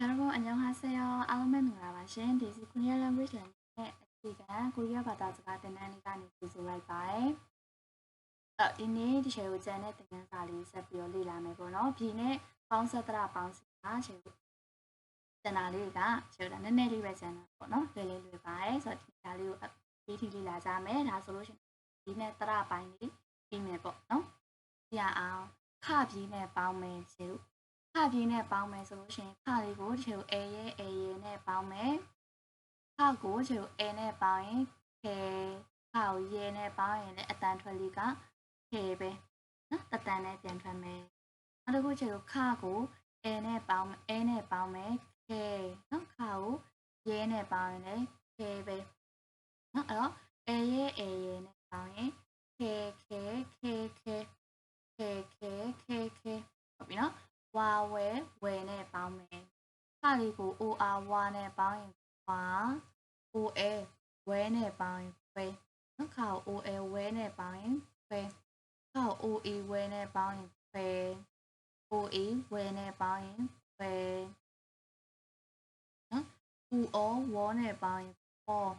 ဒါတော့အညောင်းဟာဆရာအားလုံးပဲမင်္ဂလာပါရှင်ဒီစီ Korean language နဲ့အခြေခံကိုရီးယားဘာသာစကားသင်တန်းလေးကနေကြည့်ဆိုလိုက်ပါတယ်။အဲဒီနေ့ဒီချက်ကိုကျန်တဲ့သင်ခန်းစာလေးဆက်ပြီးတော့လေ့လာမယ်ပေါ့နော်။ဖြီနဲ့ပေါင်းဆက်တရပေါင်းစီကချက်ကိုကျန်တာလေးကချက်တာနည်းနည်းလေးပဲကျန်တာပေါ့နော်။လွယ်လေးလွယ်ပါတယ်ဆိုတော့ဒီဒါလေးကိုအေးထိလေ့လာကြမယ်။ဒါဆိုလို့ရှိရင်ဒီနဲ့တရပိုင်းလေးပြီးမယ်ပေါ့နော်။ကြည့်အောင်ခပြီးနဲ့ပေါင်းမယ်ချက်တို့ ခပြင်းနဲ့ပေါင်းမယ်ဆိုလို့ရှိရင်ခလေးကိုဒီလို a ရဲ့ a ရဲ့နဲ့ပေါင်းမယ်ခကိုဒီလို a နဲ့ပေါင်းရင် k ခကိုရေနဲ့ပေါင်းရင်လည်းအတန်ထွက်လေးက k ပဲနော်တတန်နဲ့ပြန်ထွက်မယ်နောက်တစ်ခုဒီလိုခကို a နဲ့ပေါင်း a နဲ့ပေါင်းမယ် k နော်ခကိုရေနဲ့ပေါင်းရင်လည်း k ပဲနော်အဲ့တော့ a ရဲ့ a ရဲ့နဲ့ပေါင်းရင် k k k k k k k k ဟုတ်ပြီနော် ဝါဝဲဝဲနဲ့ပေါင်းမယ်ခလေးကို OR ဝါနဲ့ပေါင်းရင်ဝါ OA ဝဲနဲ့ပေါင်းရင်ဝဲနော်ခါကို OA ဝဲနဲ့ပေါင်းရင်ဝဲခါကို OE ဝဲနဲ့ပေါင်းရင်ဝဲ OE ဝဲနဲ့ပေါင်းရင်ဝဲနော် UO ဝေါ်နဲ့ပေါင်းရင်ပေါ်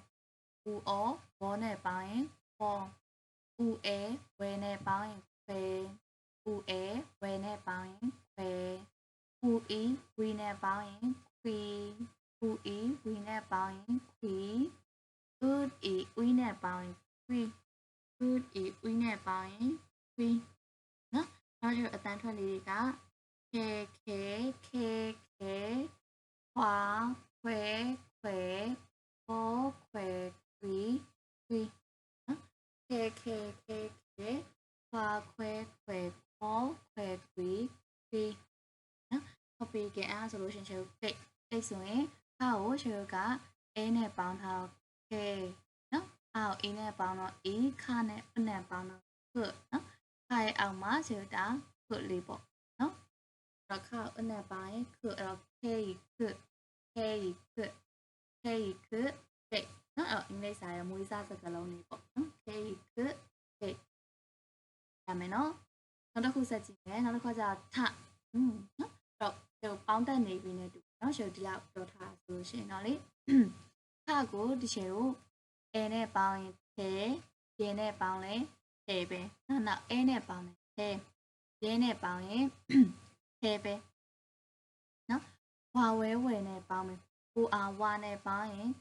UO ဝေါ်နဲ့ပေါင်းရင်ပေါ် UA ဝဲနဲ့ပေါင်းရင်ဝဲ UA ဝဲနဲ့ပေါင်းရင် ခွဲ UE ဝီနဲ့ပေါင်းရင်ခွီ UE ဝီနဲ့ပေါင်းရင်ခွီ good e ဝီနဲ့ပေါင်းရင်ခွီ good e ဝီနဲ့ပေါင်းရင်ခွီနော်နောက်ကျအတန်းထွက်လေးတွေက k k k k ခွာခွဲခွဲဘောခွဲခွီခွီနော် k k k k ခွာခွဲခွဲဘောခွဲခွီ ခွီနော် copy ကအားဆိုလို့ရှင်ရှယ်ကိတ်ကိတ်ဆိုရင်ခါကိုရှယ်က a နဲ့ပေါင်းထား k နော်အောက် a နဲ့ပေါင်းတော့ e ခါနဲ့အနဲ့ပေါင်းတော့ good နော်ခါရဲ့အောက်မှာရှယ်တာ good လေးပေါ့နော်တော့ခါအနဲ့ပေါင်းရင် good အဲ့တော့ k good k good k good ကိတ်နော်အဲ့အင်္ဂလိပ်စာရဲ့မွေးစားစကားလုံးလေးပေါ့နော် k good ကိတ်ရမယ်နော် နောက်တစ်ခုဆက်ကြည့်မယ်နောက်တစ်ခါကျထอืมနော်တော့ဒီပေါင်းတက်နေပြီနဲ့တူနော်ရှယ်ဒီလောက်ပြောထားဆိုလို့ရှိရင်တော့လေခကိုဒီရှယ်ကို a နဲ့ပေါင်းရင် k ရေနဲ့ပေါင်းလဲ k ပဲနောက်နောက် a နဲ့ပေါင်းလဲ k ရေနဲ့ပေါင်းရင် k ပဲနော်ဝါဝဲဝဲနဲ့ပေါင်းမယ် o r ဝါနဲ့ပေါင်းရင်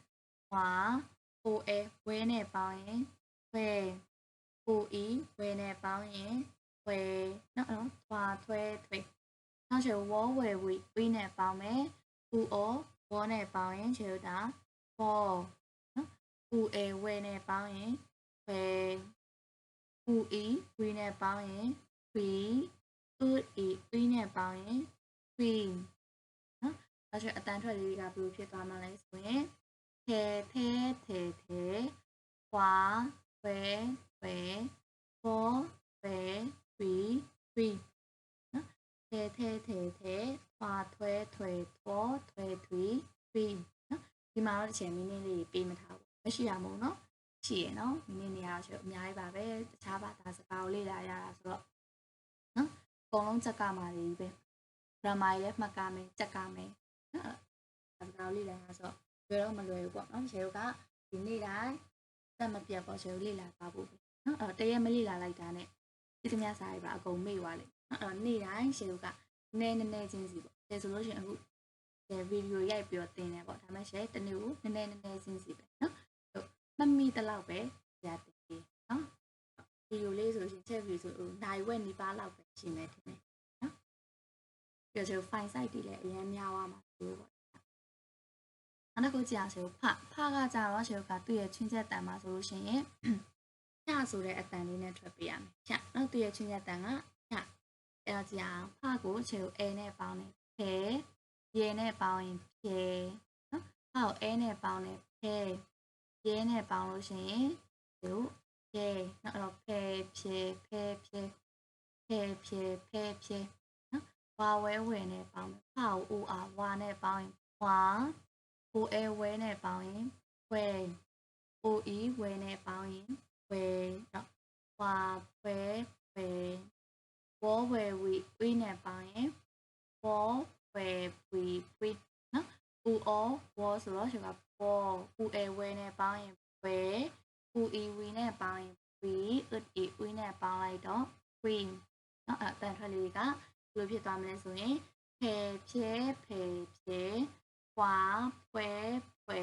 ဝါ o a ဝဲနဲ့ပေါင်းရင်ဝဲ o e ဝဲနဲ့ပေါင်းရင် ဝဲနော်နော်ဝါထွဲထွဲနောက်ကျဝေါ်ဝဲဝီဝီနဲ့ပေါင်းမယ် u o ဝေါ်နဲ့ပေါင်းရင်ခြေတာဘောနော် u a ဝဲနဲ့ပေါင်းရင်ဝဲ u e ဝီနဲ့ပေါင်းရင်ဝီ u e ဝီနဲ့ပေါင်းရင်ဝီနော်နောက်ကျအတန်ထွက်လေးကဘယ်လိုဖြစ်သွားမှာလဲဆိုရင်ထဲထဲထဲထဲဝါဝဲဝဲဘောဝဲဝီဝီနော်ထဲထဲထဲထဲဝါထွဲထွဲထောထွဲထွီဝီနော်ဒီမှာ တော့တစ်ချိန်မီနစ်လေးပေးမထားဘူးမရှိရမို့နော်ရှိရနော်မီနစ်နေရာဆိုအများကြီးပါပဲတခြားဘာသာစကားကိုလေ့လာရတာဆိုတော့နော်အကုန်လုံးစက်ကမှာတွေပဲ grammar လည်းမှတ်ကမယ်စက်ကမယ်နော်စကားကိုလေ့လာရဆိုတော့လွယ်တော့မလွယ်ဘူးပေါ့နော်ရှယ်တို့ကဒီနေ့တိုင်းတက်မပြတ်ပေါ့ရှယ်တို့လေ့လာသွားဖို့ပဲနော်အဲ့တော့တရက်မလေ့လာလိုက်တာနဲ့ဒီသမျှစာတွေပါအကုန်မေ့သွားလိမ့်မယ်နော်အဲ့တော့နေ့တိုင်းရှယ်တို့ကနည်းနည်းနည်းချင်းစီပေါ့ရှယ်ဆိုလို့ရှိရင်အခုရှယ် ဗီဒီယိုရိုက်ပြီးတော့တင်တယ်ပေါ့ဒါမှရှယ်တနေ့ကိုနည်းနည်းနည်းနည်းချင်းစီပဲနော်ဟုတ်မမီတလောက်ပဲရတယ်နော်ဗီဒီယိုလေးဆိုရှင်ချက်ဗီဆိုနိုင်ဝက်နီးပါးလောက်ပဲရှင်းမယ်ထင်တယ်နော်ပြီးတော့ file site တွေလည်းအရင်များသွားမှာဆိုပေါ့နောက်တစ်ခုကြည့်အောင်ဆိုဖဖကကြတော့ရှယ်ကသူ့ရဲ့ချင်းချက်တန်မှာဆိုလို့ရှိရင်ညဆိုတဲ့အတန်လေးနဲ့ထွက်ပေးရမယ်ညနော်သူ့ရဲ့ချင်းချက်တန်ကညအဲ့တော့ကြည့်အောင်ဖကိုရှယ်ကို A နဲ့ပေါင်းတယ်ဖဲ ရေနဲ့ပေါင်းရင်ဖဲနော်ဖကို A နဲ့ပေါင်းတယ်ဖဲရေနဲ့ပေါင်းလို့ရှိရင်ဒီဖဲနော်အဲ့တော့ဖဲဖဲဖဲဖဲဖဲဖဲဖဲဖဲနော်ဝါဝဲဝဲနဲ့ပေါင်းတယ်ဖကို OR ဝါနဲ့ပေါင်းရင်ဝါ OA ဝဲနဲ့ပေါင်းရင်ဝဲ OE ဝဲနဲ့ပေါင်းရင်ဝဲတော့ဝါဝဲဝဲဝေါ်ဝဲဝီဝီနဲ့ပေါင်းရင်ဝေါ် ဝဲဝီဝီနော်အောဝေါ်ဆိုတော့ရှုကပေါ်ဥအဲဝဲနဲ့ပေါင်းရင်ဝဲဥအီဝီနဲ့ပေါင်းရင်ဝီဥအီဝီနဲ့ပေါင်းလိုက်တော့ဝီနော်အဲ့တန်ထွက်လေးကဘယ်လိုဖြစ်သွားမလဲဆိုရင်ဖေဖြဲဖေဖြဲဖွာဖွဲဖွဲ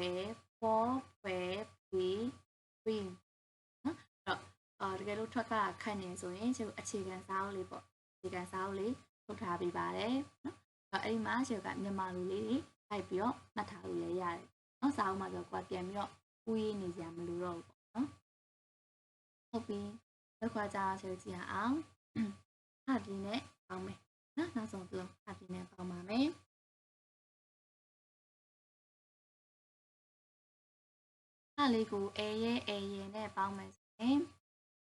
ဖောဖွဲဝီဝီနော်အဲ့တော့အာတကယ်လို့ထွက်ကခန့်နေဆိုရင်ကျုပ်အခြေခံစာအုပ်လေးပေါ့အခြေခံစာအုပ်လေးထုတ်ထားပေးပါတယ်နော် အဲ့ဒီမှာကျုပ်ကမြန်မာလူလေးတွေလိုက်ပြီးတော့မှတ်ထားလို့ရရတယ်။နော်စာအုပ်မှာဆိုကွာပြန်ပြီးတော့ဥရေးနေကြမလို့တော့ဘူးပေါ့နော်။ဟုတ်ပြီ။လောက်ခွာကြဆိုကြည့်အောင်။ဟာဒီနဲ့ပေါင်းမယ်။နော်နောက်ဆုံးပြုဟာဒီနဲ့ပေါင်းပါမယ်။ဟာလေးကိုအဲရဲအဲရဲနဲ့ပေါင်းမယ်ဆိုရင်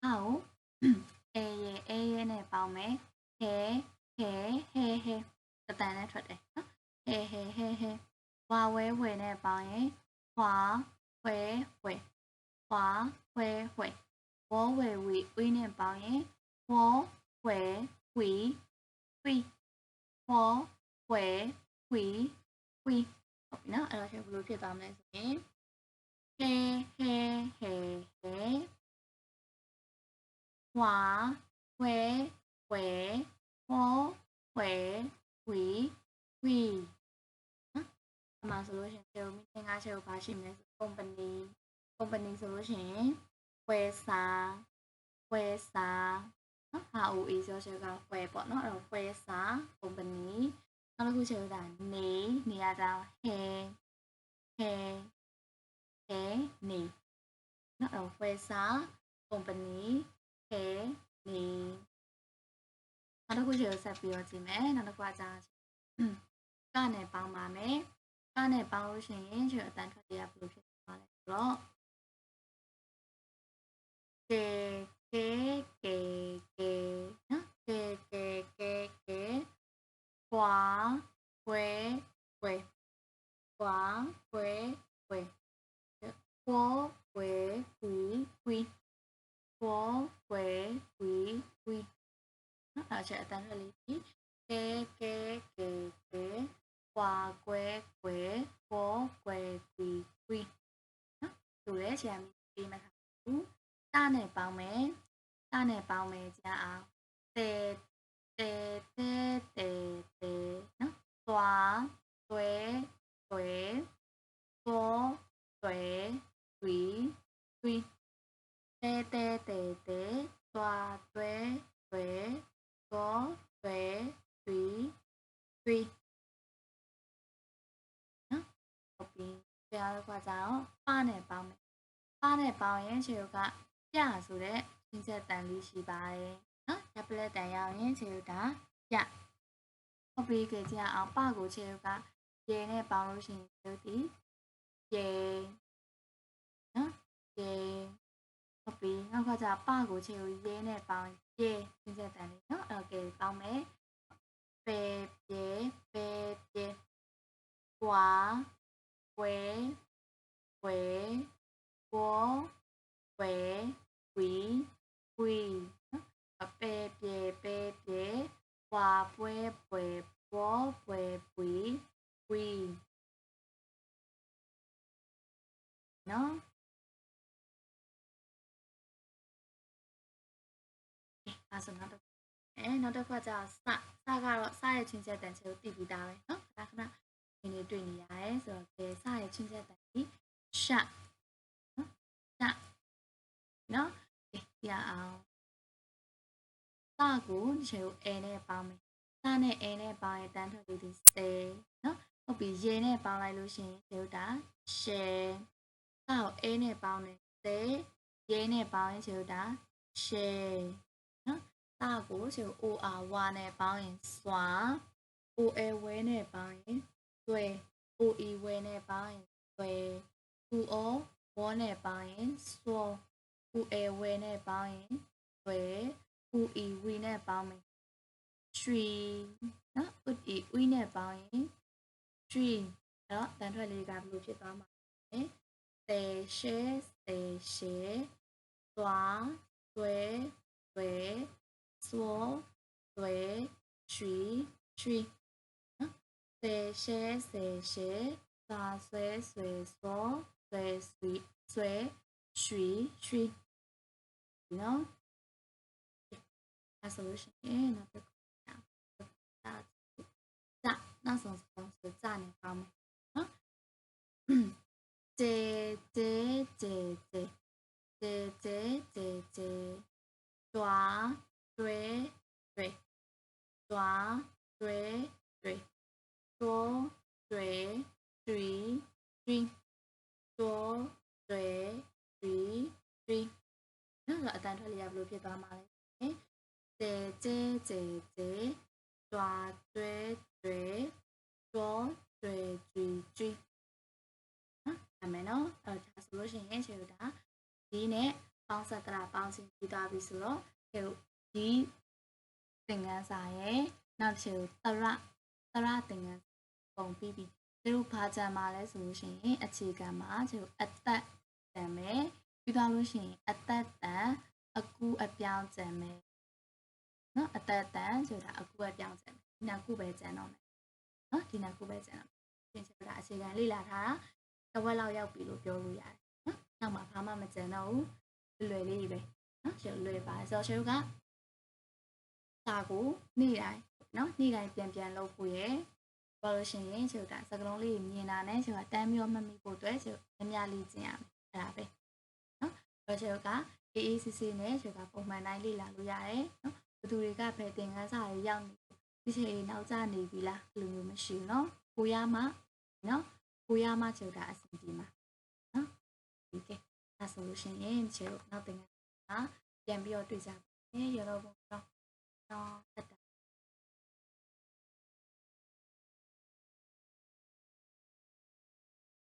ဟာကိုအဲရဲအဲရဲနဲ့ပေါင်းမယ်။ဟဲဟဲဟဲဟဲ တတန်နဲ့ထွက်တယ်နော်။ဟဲဟဲဟဲဟဲဝါဝဲဝဲနဲ့ပေါင်းရင်ဝါဝဲဝဲဝါဝဲဝဲဝေါ်ဝဲဝီဝီနဲ့ပေါင်းရင်ဝေါ်ဝဲဝီဝီဝေါ်ဝဲဝီဝီဟုတ်ပြီနော်အဲ့တော့ဘယ်လိုဖြစ်သွားမလဲဆိုရင်ဟဲဟဲဟဲဟဲဝါဝဲဝဲဝေါ်ဝဲ ဝီဝီအမှဆိုလို့ရှိရင်ကျေုံမီတင်ကားချက်ကိုဘာရှိမလဲဆို company company ဆိုလို့ရှိရင်ဝယ်စာဝယ်စာနော်ဟာ OA ဆိုချက်ကဝယ်ပေါ့နော်အဲ့တော့ဝယ်စာ company နောက်တစ်ခုချက်ကနေနေရတာ hair hair hair နေနော်အဲ့တော့ဝယ်စာ company hair နေ နောက်တစ်ခုချက်ဆက်ပြီးတော့ကြည့်မယ်နောက်တစ်ခုကကြာကနေပေါင်းပါမယ်ကနဲ့ပေါင်းလို့ရှိရင်ကျအတန်ထွက်ရဘယ်လိုဖြစ်သွားလဲဆိုတော့ကေကေကေကေနော်ကေကေကေကေကွာကွဲကွဲကွာကွဲကွဲကွာကွဲကွီကွီကွာကွဲကွီကွီ နော်အဲ့ကျအတန်ထွက်လေးဒီကေကေကေကေကွာကွဲကွဲပေါ်ကွဲကွီကွီနော်ဆိုရဲဆရာမပေးမှတ်ထားဘူးတနဲ့ပေါင်းမယ်တနဲ့ပေါင်းမယ်ကြားအောင်တဲတဲတဲတဲတဲနော်သွားသွဲသွဲပေါ်သွဲကွီကွီတဲတဲတဲတဲသွားသွဲသွဲပေါ်သွဲကွီကွီဟုတ်ပြီ ဆရာတို့ကကြတော့ပါနဲ့ပေါင်းမယ်ပါနဲ့ပေါင်းရင်ခြေတို့ကပြဆိုတဲ့ရှင်းချက်တန်လေးရှိပါတယ်နော်ရပလက်တန်ရောက်ရင်ခြေတို့ကပြဟုတ်ပြီကြကြအောင်ပကိုခြေတို့ကရေနဲ့ပေါင်းလို့ရှိရင်ခြေတို့ဒီရေနော်ရေဟုတ်ပြီနောက်ကကြပကိုခြေတို့ရေနဲ့ပေါင်းရေရှင်းချက်တန်လေးနော်โอเคပေါင်းမယ်ပေပြေပေပြေကွာဝဲ ဝဲဘောဝဲဝီဝီနော်ပဲပြေပဲပြေဝါပွဲပွဲဘောပွဲဝီဝီနော်အဲဆိုနောက်တစ်အဲနောက်တစ်ခါကျစစကတော့စရဲ့ချင်းချက်တန်ချေကိုတည်ပြီးသားပဲเนาะခဏခဏဒီနေ့တွေ့နေရတယ်ဆိုတော့ကဲစရဲ့ချင်းချက်တန်ကြီး ရှနော်ရှနော်ကဲကြည့်အောင်စကိုဒီချေကိုအဲနဲ့ပေါင်းမယ်စနဲ့အဲနဲ့ပေါင်းရင်တန်းထွက်ပြီးဒီ10နော်ဟုတ်ပြီရေနဲ့ပေါင်းလိုက်လို့ရှိရင်ဒီဥတာ share စကိုအဲနဲ့ပေါင်းတယ်10ရေနဲ့ပေါင်းရင်ဒီဥတာ share နော်စကိုဒီ OR ဝါနဲ့ပေါင်းရင်စွာ OL ဝဲနဲ့ပေါင်းရင်သွဲ OE ဝဲနဲ့ပေါင်းရင် သွဲ UO ဝေါ်နဲ့ပေါင်းရင်စွော UA ဝဲနဲ့ပေါင်းရင်သွဲ UE ဝီနဲ့ပေါင်းမယ်ရွှေနော် UE ဝီနဲ့ပေါင်းရင်ရွှေတော့တန်ထွက်လေးကဘယ်လိုဖြစ်သွားမှာလဲသေရှဲသေရှဲသွားသွဲသွဲစွောသွဲရွှေရွှေနော်သေရှဲသေရှဲစွာဆွဲဆွဲစော 随随随随随，you know。A solution A，那这个啊，咋？那什么东西咋呢？啊？嗯，这这这这这这这这，抓对对，抓对对，说对对对。2 3 3 3နော်တော့အတန်ထွက်လေးရဘယ်လိုဖြစ်သွားမှာလဲကျဲကျဲကျဲကျဲတွာတွဲတွဲတွာတွဲကြွီကြွီနော်အမေနော်အဲ့ဒါဆိုလို့ရှိရင်ခြေတို့ဒါဒီနဲ့ပေါင်းဆက်တရာပေါင်းစင်ပြီးသွားပြီဆိုတော့ခြေတို့ဒီသင်္ကန်းစာရဲ့နောက်ခြေတို့တရတရသင်္ကန်းပုံပြီးပြီး သူတို့ဘာကြံမှာလဲဆိုလို့ရှိရင်အခြေခံမှာခြေဥအသက်ကြံမယ်ပြီးသွားလို့ရှိရင်အသက်တန်အကူအပြောင်းကြံမယ်နော်အသက်တန်ဆိုတာအကူအပြောင်းကြံမယ်ဒီနှစ်ခုပဲကြံတော့မယ်နော်ဒီနှစ်ခုပဲကြံတော့သင်ဆိုတာအခြေခံလေ့လာထားတာတဝက်လောက်ရောက်ပြီလို့ပြောလို့ရတယ်နော်နောက်မှာဘာမှမကြံတော့ဘူးလွယ်လေးပဲနော်ရှယ်လွယ်ပါဆိုတော့ရှယ်ကစာကိုနေ့တိုင်းနော်နေ့တိုင်းပြန်ပြန်လုပ်ဖို့ရယ် ဘာလို့ရှိရင်ရှယ်ကစကလုံးလေးမြင်တာနဲ့ရှယ်ကတမ်းမျိုးမမိဖို့အတွက်ရှယ်အများလေးကျင်ရမယ်အဲ့ဒါပဲနော်ဘာရှယ်ကအေးအေးဆေးဆေးနဲ့ရှယ်ကပုံမှန်တိုင်းလေ့လာလို့ရတယ်နော်ဘသူတွေကဘယ်သင်ခန်းစာတွေရောက်နေဒီချိန်နောက်ကျနေပြီလားဘယ်လိုမျိုးမရှိဘူးနော်ကိုရမှနော်ကိုရမှချုပ်တာအဆင်ပြေမှာနော်ဒီကဲဒါဆိုလို့ရှိရင်ချေတို့နောက်သင်ခန်းစာပြန်ပြီးတော့တွေ့ကြပါမယ်ရတော့ဘုံတော့တော့